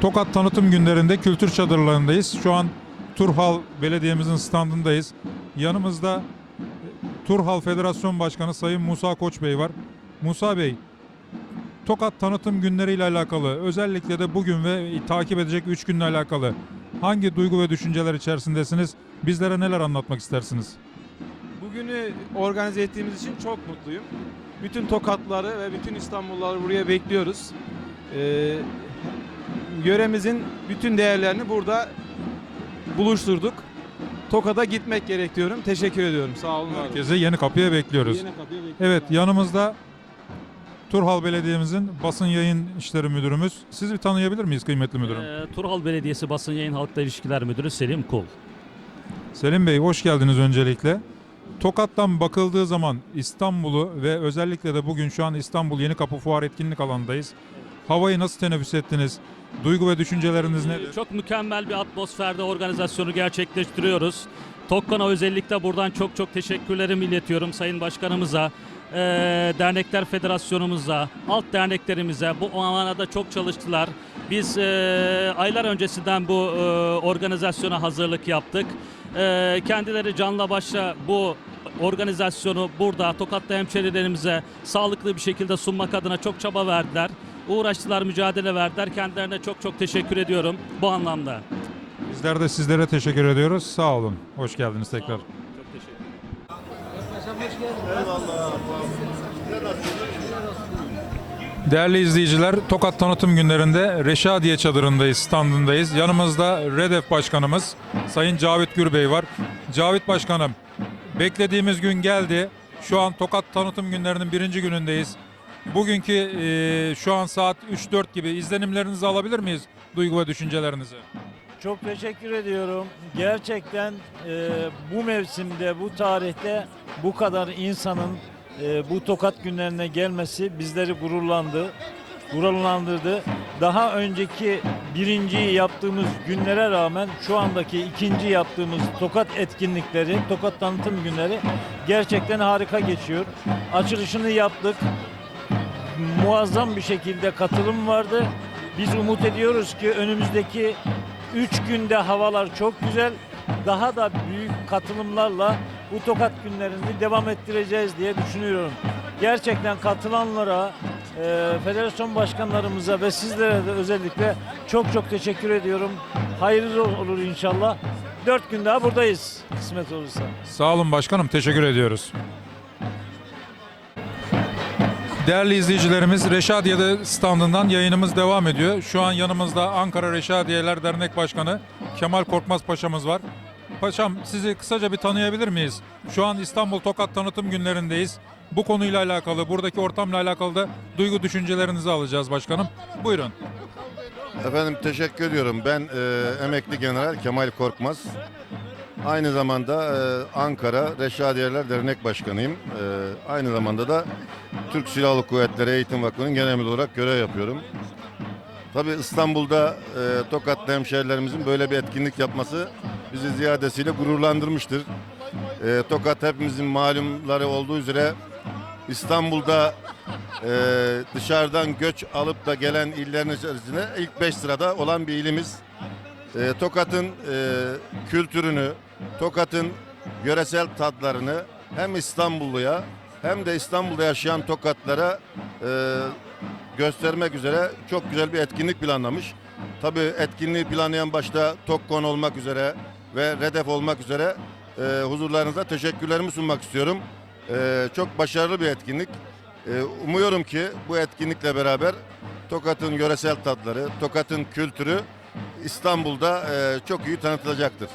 Tokat Tanıtım Günlerinde kültür çadırlarındayız. Şu an Turhal Belediye'mizin standındayız. Yanımızda e, Turhal Federasyon Başkanı Sayın Musa Koç Bey var. Musa Bey, Tokat Tanıtım Günleri ile alakalı özellikle de bugün ve takip edecek 3 günle alakalı hangi duygu ve düşünceler içerisindesiniz? Bizlere neler anlatmak istersiniz? Bugünü organize ettiğimiz için çok mutluyum. Bütün Tokatları ve bütün İstanbulluları buraya bekliyoruz. Ee, yöremizin bütün değerlerini burada buluşturduk. Tokat'a gitmek gerek diyorum. Teşekkür ediyorum. Sağ olun. var olun. Herkese yeni kapıya bekliyoruz. Yeni kapıya bekliyoruz. Evet yanımızda Turhal Belediye'mizin basın yayın işleri müdürümüz. Sizi bir tanıyabilir miyiz kıymetli müdürüm? Ee, Turhal Belediyesi Basın Yayın Halkla İlişkiler Müdürü Selim Kul. Selim Bey hoş geldiniz öncelikle. Tokat'tan bakıldığı zaman İstanbul'u ve özellikle de bugün şu an İstanbul Yeni Kapı Fuar etkinlik alanındayız. Havayı nasıl teneffüs ettiniz? Duygu ve düşünceleriniz nedir? Çok mükemmel bir atmosferde organizasyonu gerçekleştiriyoruz. Tokkan'a özellikle buradan çok çok teşekkürlerimi iletiyorum Sayın Başkanımıza, ee, Dernekler Federasyonumuza, alt derneklerimize bu manada çok çalıştılar. Biz ee, aylar öncesinden bu ee, organizasyona hazırlık yaptık. Ee, kendileri canla başla bu organizasyonu burada Tokat'ta hemşerilerimize sağlıklı bir şekilde sunmak adına çok çaba verdiler. Uğraştılar, mücadele verdiler. Kendilerine çok çok teşekkür ediyorum bu anlamda. Bizler de sizlere teşekkür ediyoruz. Sağ olun. Hoş geldiniz tekrar. Çok teşekkür ederim. Değerli izleyiciler, Tokat Tanıtım Günlerinde Reşadiye çadırındayız, standındayız. Yanımızda REDEF Başkanımız Sayın Cavit Gürbey var. Cavit Başkanım, beklediğimiz gün geldi. Şu an Tokat Tanıtım Günlerinin birinci günündeyiz. Bugünkü e, şu an saat 3-4 gibi izlenimlerinizi alabilir miyiz? Duygu ve düşüncelerinizi. Çok teşekkür ediyorum. Gerçekten e, bu mevsimde, bu tarihte bu kadar insanın e, bu tokat günlerine gelmesi bizleri gururlandı, gururlandırdı. Daha önceki birinciyi yaptığımız günlere rağmen şu andaki ikinci yaptığımız tokat etkinlikleri, tokat tanıtım günleri gerçekten harika geçiyor. Açılışını yaptık. Muazzam bir şekilde katılım vardı. Biz umut ediyoruz ki önümüzdeki 3 günde havalar çok güzel. Daha da büyük katılımlarla bu tokat günlerini devam ettireceğiz diye düşünüyorum. Gerçekten katılanlara, e, federasyon başkanlarımıza ve sizlere de özellikle çok çok teşekkür ediyorum. Hayırlı olur inşallah. 4 gün daha buradayız kısmet olursa. Sağ olun başkanım, teşekkür ediyoruz. Değerli izleyicilerimiz, Reşadiye'de standından yayınımız devam ediyor. Şu an yanımızda Ankara Reşadiyeler Dernek Başkanı Kemal Korkmaz Paşa'mız var. Paşam sizi kısaca bir tanıyabilir miyiz? Şu an İstanbul Tokat Tanıtım Günlerindeyiz. Bu konuyla alakalı, buradaki ortamla alakalı da duygu düşüncelerinizi alacağız başkanım. Buyurun. Efendim teşekkür ediyorum. Ben e, emekli general Kemal Korkmaz. Aynı zamanda e, Ankara Reşadiyeler Dernek Başkanıyım. E, aynı zamanda da Türk Silahlı Kuvvetleri Eğitim Vakfı'nın genel müdürü olarak görev yapıyorum. Tabii İstanbul'da e, Tokatlı hemşehrilerimizin böyle bir etkinlik yapması bizi ziyadesiyle gururlandırmıştır. E, Tokat hepimizin malumları olduğu üzere İstanbul'da e, dışarıdan göç alıp da gelen illerin içerisinde ilk 5 sırada olan bir ilimiz. E, Tokat'ın e, kültürünü, Tokat'ın yöresel tatlarını hem İstanbulluya hem de İstanbul'da yaşayan Tokatlara e, göstermek üzere çok güzel bir etkinlik planlamış. Tabii etkinliği planlayan başta Tokkon olmak üzere ve Redef olmak üzere e, huzurlarınıza teşekkürlerimi sunmak istiyorum. E, çok başarılı bir etkinlik. E, umuyorum ki bu etkinlikle beraber Tokat'ın yöresel tatları, Tokat'ın kültürü İstanbul'da e, çok iyi tanıtılacaktır.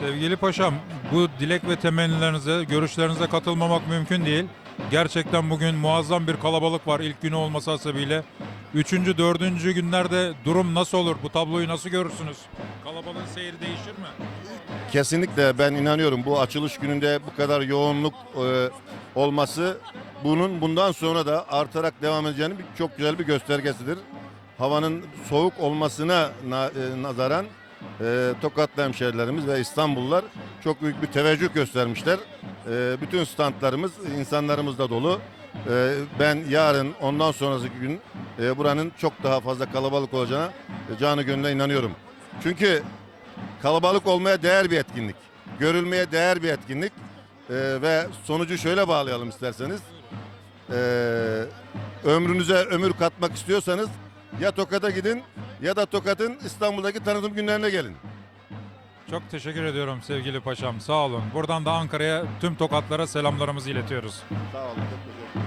Sevgili paşam, bu dilek ve temennilerinize, görüşlerinize katılmamak mümkün değil. Gerçekten bugün muazzam bir kalabalık var ilk günü olması hasebiyle. Üçüncü, dördüncü günlerde durum nasıl olur? Bu tabloyu nasıl görürsünüz? Kalabalığın seyri değişir mi? Kesinlikle ben inanıyorum bu açılış gününde bu kadar yoğunluk e, olması bunun bundan sonra da artarak devam edeceğini bir, çok güzel bir göstergesidir. Havanın soğuk olmasına na- e, nazaran e, Tokatlı hemşehrilerimiz ve İstanbullular çok büyük bir teveccüh göstermişler. E, bütün standlarımız insanlarımız da dolu. E, ben yarın ondan sonraki gün e, buranın çok daha fazla kalabalık olacağına e, canı gönülden inanıyorum. Çünkü kalabalık olmaya değer bir etkinlik. Görülmeye değer bir etkinlik. E, ve sonucu şöyle bağlayalım isterseniz. E, ömrünüze ömür katmak istiyorsanız ya Tokat'a gidin ya da Tokat'ın İstanbul'daki tanıtım günlerine gelin. Çok teşekkür ediyorum sevgili paşam. Sağ olun. Buradan da Ankara'ya tüm tokatlara selamlarımızı iletiyoruz. Sağ olun. Çok teşekkür ederim.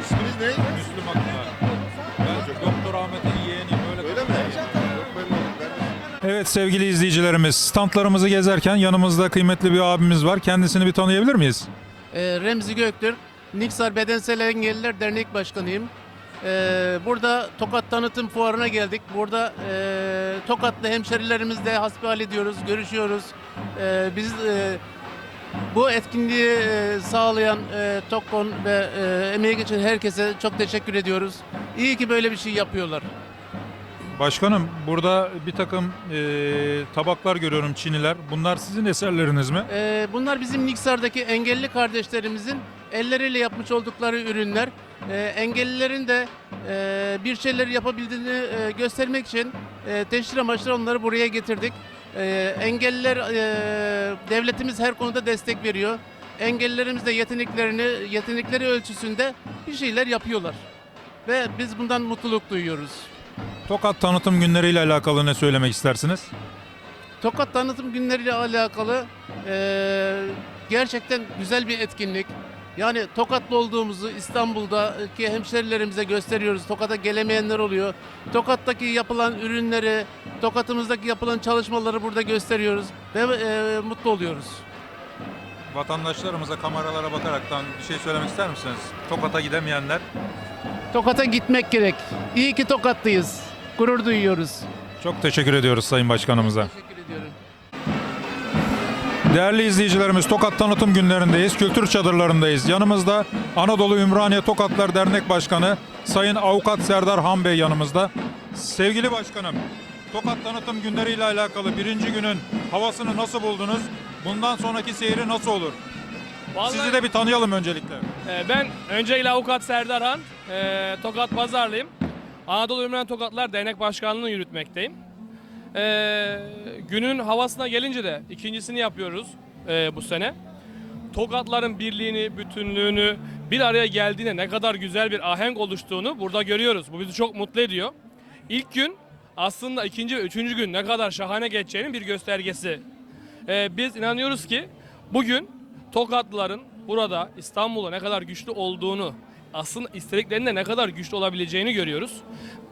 İsminiz ne? Evet sevgili izleyicilerimiz, standlarımızı gezerken yanımızda kıymetli bir abimiz var. Kendisini bir tanıyabilir miyiz? Ee, Remzi Göktürk, Niksar Bedensel Engelliler Dernek Başkanıyım. Ee, burada Tokat Tanıtım Fuarı'na geldik. Burada e, Tokatlı hemşerilerimizle hasbihal ediyoruz, görüşüyoruz. Ee, biz e, bu etkinliği e, sağlayan e, Tokkon ve e, emeği geçen herkese çok teşekkür ediyoruz. İyi ki böyle bir şey yapıyorlar. Başkanım burada bir takım e, tabaklar görüyorum çiniler. Bunlar sizin eserleriniz mi? Ee, bunlar bizim Niksar'daki engelli kardeşlerimizin elleriyle yapmış oldukları ürünler. Ee, engellilerin de e, bir şeyler yapabildiğini e, göstermek için e, teşhir amaçlı onları buraya getirdik. Ee, engelliler, e, devletimiz her konuda destek veriyor. Engellilerimiz de yeteneklerini, yetenekleri ölçüsünde bir şeyler yapıyorlar. Ve biz bundan mutluluk duyuyoruz. Tokat tanıtım günleriyle alakalı ne söylemek istersiniz? Tokat tanıtım günleriyle alakalı eee, gerçekten güzel bir etkinlik. Yani Tokatlı olduğumuzu İstanbul'daki hemşerilerimize gösteriyoruz. Tokat'a gelemeyenler oluyor. Tokat'taki yapılan ürünleri, Tokat'ımızdaki yapılan çalışmaları burada gösteriyoruz ve eee, mutlu oluyoruz. Vatandaşlarımıza kameralara bakaraktan bir şey söylemek ister misiniz? Tokat'a gidemeyenler. Tokat'a gitmek gerek. İyi ki Tokat'tayız. Gurur duyuyoruz. Çok teşekkür ediyoruz Sayın Başkanımıza. Teşekkür ediyorum. Değerli izleyicilerimiz Tokat Tanıtım Günlerindeyiz. Kültür çadırlarındayız. Yanımızda Anadolu Ümraniye Tokatlar Dernek Başkanı Sayın Avukat Serdar Han Bey yanımızda. Sevgili başkanım, Tokat Tanıtım Günleri ile alakalı birinci günün havasını nasıl buldunuz? Bundan sonraki seyri nasıl olur? Vallahi, Sizi de bir tanıyalım öncelikle. e, ben öncelikle avukat Serdar Han, e, Tokat Pazarlıyım. Anadolu Ümren Tokatlar Dernek Başkanlığı'nı yürütmekteyim. E, günün havasına gelince de ikincisini yapıyoruz e, bu sene. Tokatların birliğini, bütünlüğünü, bir araya geldiğine ne kadar güzel bir ahenk oluştuğunu burada görüyoruz. Bu bizi çok mutlu ediyor. İlk gün aslında ikinci ve üçüncü gün ne kadar şahane geçeceğinin bir göstergesi. E, biz inanıyoruz ki bugün Tokatlıların burada İstanbul'da ne kadar güçlü olduğunu, aslında istediklerinde ne kadar güçlü olabileceğini görüyoruz.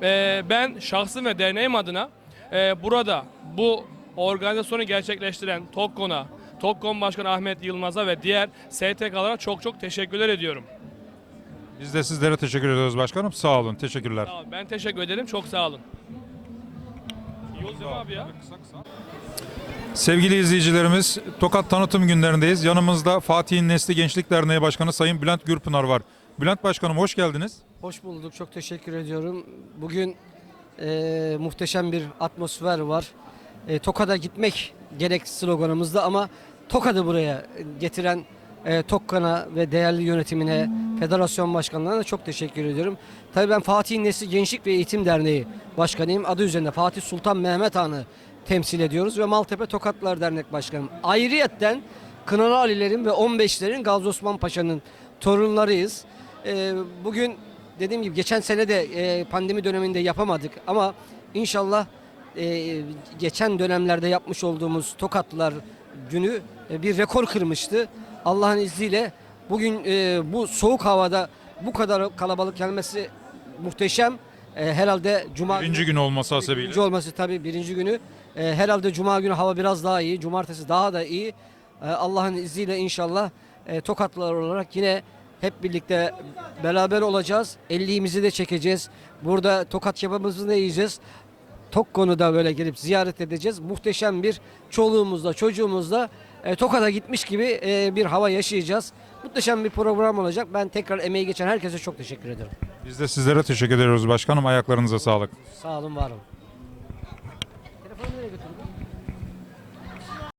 Ee, ben şahsım ve derneğim adına e, burada bu organizasyonu gerçekleştiren Tokkon'a, Tokkon Başkanı Ahmet Yılmaz'a ve diğer STK'lara çok çok teşekkürler ediyorum. Biz de sizlere teşekkür ediyoruz başkanım. Sağ olun. Teşekkürler. Sağ olun. Ben teşekkür ederim. Çok sağ olun. Abi ya? Sevgili izleyicilerimiz, Tokat Tanıtım Günlerindeyiz. Yanımızda Fatih'in Nesli Gençlik Derneği Başkanı Sayın Bülent Gürpınar var. Bülent Başkanım hoş geldiniz. Hoş bulduk. Çok teşekkür ediyorum. Bugün eee, muhteşem bir atmosfer var. E, Tokat'a gitmek gerek sloganımızda ama Tokat'ı buraya getiren e, Tokkan'a ve değerli yönetimine, federasyon başkanlarına da çok teşekkür ediyorum. Tabii ben Fatih Nesli Gençlik ve Eğitim Derneği başkanıyım. Adı üzerinde Fatih Sultan Mehmet Han'ı temsil ediyoruz ve Maltepe Tokatlar Dernek Başkanım. Ayrıyetten Kınalı Alilerin ve 15'lerin Gazi Osman Paşa'nın torunlarıyız. E, bugün dediğim gibi geçen sene de e, pandemi döneminde yapamadık ama inşallah e, geçen dönemlerde yapmış olduğumuz Tokatlılar günü e, bir rekor kırmıştı. Allah'ın izniyle bugün e, bu soğuk havada bu kadar kalabalık gelmesi muhteşem. E, herhalde cuma Birinci gün olması hasebiyle. Birinci olması tabii birinci günü. E, herhalde cuma günü hava biraz daha iyi. Cumartesi daha da iyi. E, Allah'ın izniyle inşallah e, Tokatlılar olarak yine hep birlikte beraber olacağız. Elliğimizi de çekeceğiz. Burada tokat kebabımızı da yiyeceğiz. Tok konuda böyle gelip ziyaret edeceğiz. Muhteşem bir çoluğumuzla çocuğumuzla e, Tokat'a gitmiş gibi e, bir hava yaşayacağız. Muhteşem bir program olacak. Ben tekrar emeği geçen herkese çok teşekkür ederim. Biz de sizlere teşekkür ediyoruz başkanım. Ayaklarınıza sağlık. Sağ olun, var olun.